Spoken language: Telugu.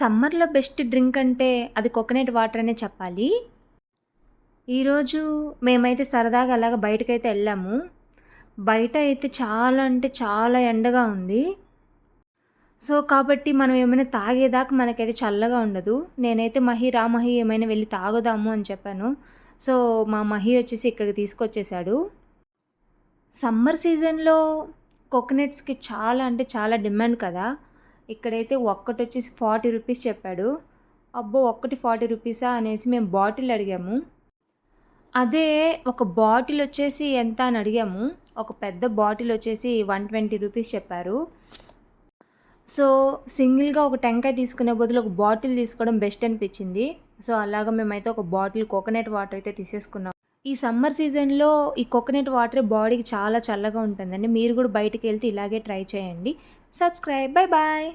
సమ్మర్‌లో బెస్ట్ డ్రింక్ అంటే అది కోకోనట్ వాటర్ అనే చెప్పాలి. ఈరోజు మేమైతే సరదాగా అలాగా బయటకైతే వెళ్ళాము బయట అయితే చాలా అంటే చాలా ఎండగా ఉంది. సో, కాబట్టి మనం ఏమైనా తాగేదాకా మనకైతే చల్లగా ఉండదు. నేనైతే మహి, రా మహి ఏమైనా వెళ్ళి తాగుదాము అని చెప్పాను. సో, మా మహి వచ్చేసి ఇక్కడికి తీసుకొచ్చేసాడు. సమ్మర్ సీజన్‌లో కోకోనట్స్‌కి చాలా అంటే చాలా డిమాండ్ కదా! ఇక్కడైతే ఒక్కటొచ్చేసి రూ. 40 చెప్పాడు. అబ్బో! ఒక్కటి ఫార్టీ రూపీసా అనేసి మేము బాటిల్ అడిగాము. అదే ఒక బాటిల్ వచ్చేసి ఎంత అని అడిగాము. ఒక పెద్ద బాటిల్ వచ్చేసి వన్ ట్వంటీ రూపీస్ చెప్పారు. సో, సింగిల్‌గా ఒక టెంకాయ తీసుకునే బదులు ఒక బాటిల్ తీసుకోవడం బెస్ట్ అనిపించింది. సో, అలాగా మేమైతే ఒక బాటిల్ కోకోనట్ వాటర్ అయితే తీసేసుకున్నాం. ఈ సమ్మర్ సీజన్‌లో ఈ కోకోనట్ వాటర్ బాడీకి చాలా చల్లగా ఉంటుందండి. మీరు కూడా బయటికెళ్తే ఇలాగే ట్రై చేయండి. సబ్స్క్రైబ్. Bye bye.